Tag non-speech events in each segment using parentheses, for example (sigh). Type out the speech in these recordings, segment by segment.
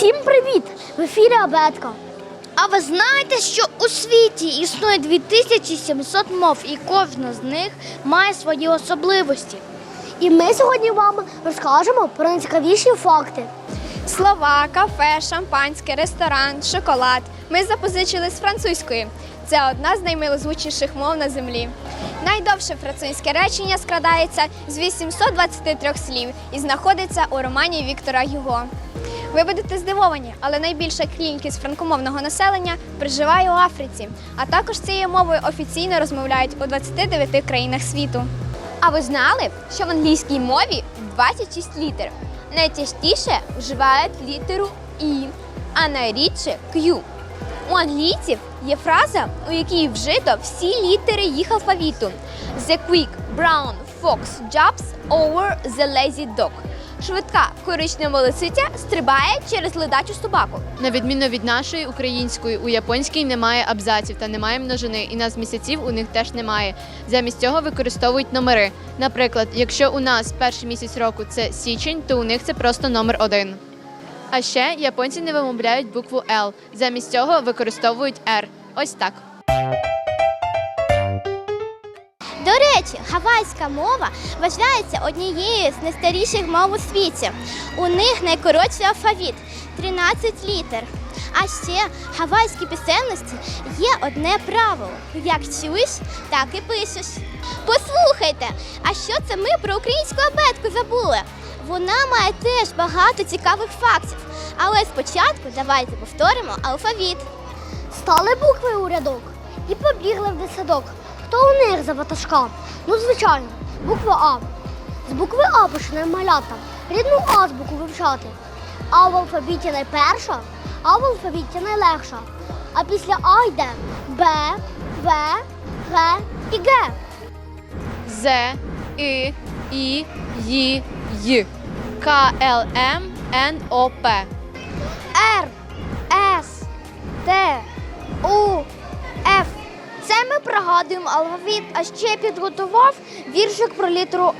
Всім привіт! В ефірі Абетка. А ви знаєте, що у світі існує 2700 мов, і кожна з них має свої особливості. І ми сьогодні вам розкажемо про найцікавіші факти. Слова, кафе, шампанське, ресторан, шоколад. Ми запозичили з французької. Це одна з наймилозвучніших мов на землі. Найдовше французьке речення складається з 823 слів і знаходиться у романі Віктора Юго. Ви будете здивовані, але найбільша кількість франкомовного населення проживає у Африці, а також цією мовою офіційно розмовляють у 29 країнах світу. А ви знали, що в англійській мові 26 літер? Найчастіше вживають літеру І, а найрідше Q. У англійців є фраза, у якій вжито всі літери їх алфавіту. The quick brown fox jumps over the lazy dog. Швидка коричнева лисиця стрибає через ледачу собаку. На відміну від нашої української, у японській немає абзаців та немає множини, і нас місяців у них теж немає. Замість цього використовують номери. Наприклад, якщо у нас перший місяць року це січень, то у них це просто номер один. А ще японці не вимовляють букву L. Замість цього використовують R. Ось так. До речі, гавайська мова вважається однією з найстаріших мов у світі. У них найкоротший алфавіт 13 літер. А ще в гавайській писемності є одне правило: як чуєш, так і пишеш. Послухайте, а що це ми про українську абетку забули? Вона має теж багато цікавих фактів. Але спочатку давайте повторимо алфавіт. Стали букви у рядок і побігли в дитсадок. Хто у них за ватажка? Ну, звичайно, буква А. З букви А починаємо малята. Рідну азбуку вивчати. А в алфавіті найперша, а в алфавіті найлегша. А після А йде Б, В, Г і Г. З, І, І, Ї, Й. К, Л, М, Н, О, П. Р, С, Т, У. Це ми пригадуємо алфавіт, а ще підготував віршик про літеру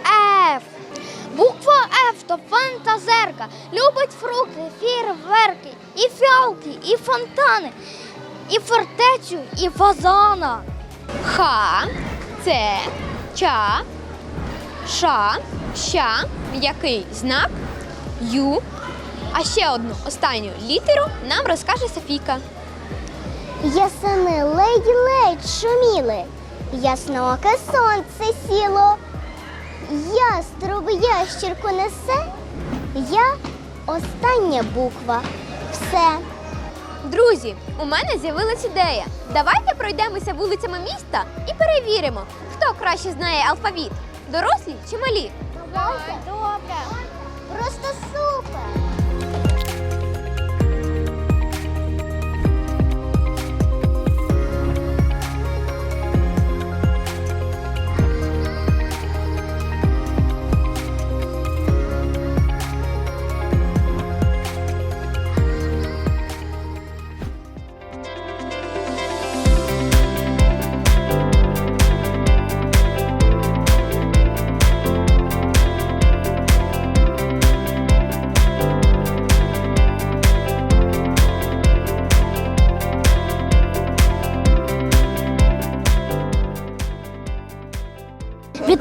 Ф. Буква Ф то фантазерка. Любить фрукти, фірверки, і фіалки, і фонтани, і фортецю, і фазана. Х, Ц, Ча, Ша, Ща, м'який знак, Ю. А ще одну останню літеру нам розкаже Софійка. Ясени ледь-ледь шуміли, ясноке сонце сіло. Яструб ящірку несе, я остання буква. Все. Друзі, у мене з'явилась ідея. Давайте пройдемося вулицями міста і перевіримо, хто краще знає алфавіт дорослі чи малі. Добре. Просто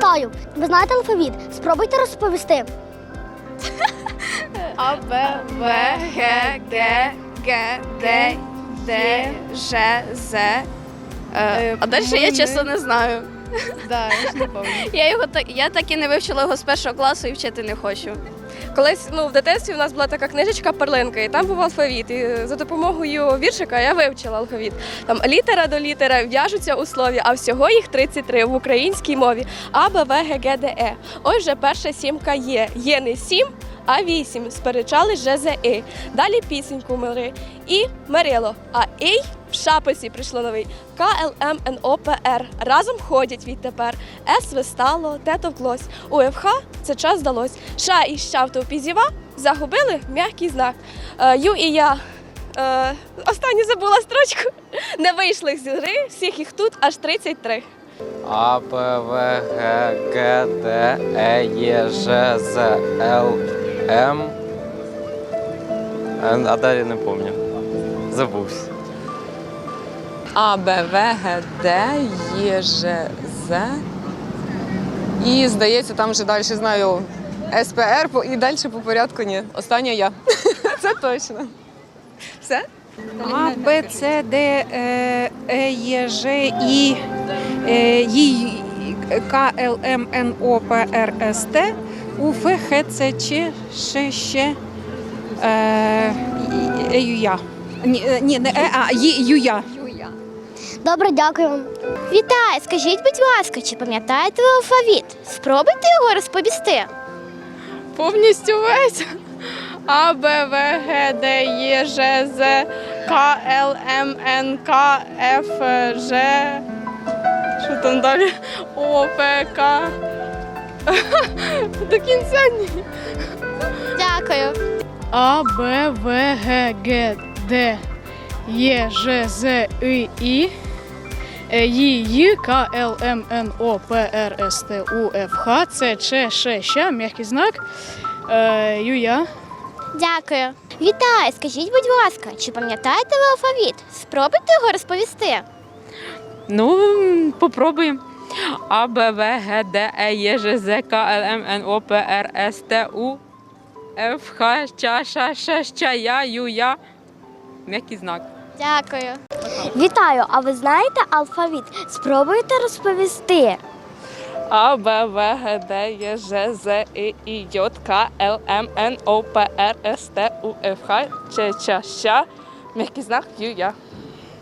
Вітаю! Ви знаєте алфавіт? Спробуйте розповісти. А, Б, В, Г, Г, Г, Д, Д, Ж, З. Е, А далі я чесно не знаю. Да, я ж не пам'ятаю. Я його так, я так і не вивчила його з першого класу і вчити не хочу. Колись ну, в дитинстві у нас була така книжечка перлинка, і там був алфавіт. І за допомогою віршика я вивчила алфавіт. Там літера до літера в'яжуться у слові, а всього їх 33 в українській мові. А, Б, В, Г, Г, Д, Е. Ось вже перша сімка є. Є не сім, а вісім. За І. Далі пісеньку мили. І Марило. А Ій в шапці прийшло новий. К, Л, М, Н, О, П, Р. Разом ходять відтепер. С вистало, Т товклось. У ФХ це час здалось. Ша і ща в товпі зіва загубили м'який знак. Е, Ю і я. Е, останню забула строчку. (laughs) Не вийшли з гри, всіх їх тут аж 33. А, Б, В, Г, Г, Д, Е, Є, Ж, З, Л, М, А, а далі не пам'ятаю. Забувся. А, Б, В, Г, Д, Є, Ж, З. І, здається, там вже далі знаю СПР і далі по порядку ні. Остання я. (laughs) Це точно. Все? А, Б, С, Д, е, Е, Є, Ж, І, е, Й, К, Л, М, Н, О, П, Р, С, Т, У, Ф, Х, Ц, Ч, Ш, Щ, е, Е, Ю, Я. Ні, е, не Е, а Ю, Я. Добре, дякую вам. Вітаю! Скажіть, будь ласка, чи пам'ятаєте ви алфавіт? Спробуйте його розповісти. Повністю весь. А, Б, В, Г, Д, Е, Ж, З, К, Л, М, Н, К, Ф, Ж. Що там далі? О, П, К. До кінця ні. Дякую. А, Б, В, Г, Г, Д, Е, Ж, З, И, І. Ї, Й, К, Л, М, Н, О, П, Р, С, Т, У, Ф, Х, Ц, Ч, Ш, Щ, м'який знак, е, Ю, Дякую. Вітаю! Скажіть, будь ласка, чи пам'ятаєте ви алфавіт? Спробуйте його розповісти. Ну, попробуємо. А, Б, В, Г, Д, Е, Є, Ж, З, К, Л, М, Н, О, П, Р, С, Т, У, Ф, Х, Ч, Ш, Ш, Щ, Я, Ю, Я. М'який знак. Дякую. Вітаю! А ви знаєте алфавіт? Спробуйте розповісти. А, Б, В, Г, Д, Є, Ж, З, І, І, J, К, Л, М, Н, О, П, Р, С, Т, У, Ф, Х, Ч, Ч, Щ, м'який знак, Ю, Я.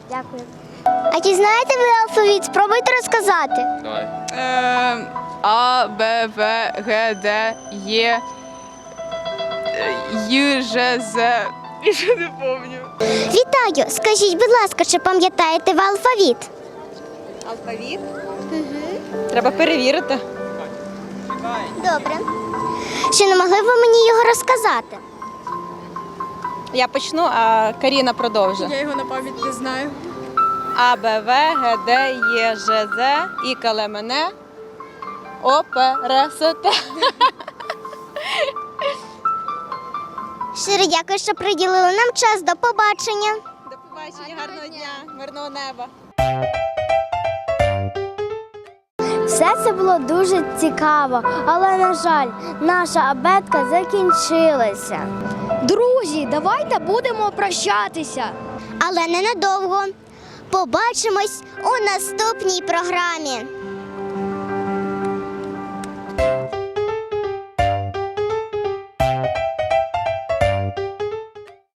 Дякую. А чи знаєте ви алфавіт? Спробуйте розказати. Давай. Е, А, Б, В, Г, Д, Є, Ю, Ж, З. І ще не пам'ятаю. Вітаю! Скажіть, будь ласка, чи пам'ятаєте ви алфавіт? Алфавіт? Треба перевірити. Добре. Чи не могли б ви мені його розказати? Я почну, а Каріна продовжить. Я його на пам'ять не знаю. А, Б, В, Г, Д, Є, Ж, З, І, К, Л, М, Н, О, П, Р, С, Т. (laughs) Щиро дякую, що приділили нам час. До побачення. До побачення, гарного дня, мирного неба. Все це було дуже цікаво, але, на жаль, наша абетка закінчилася. Друзі, давайте будемо прощатися. Але ненадовго. Побачимось у наступній програмі.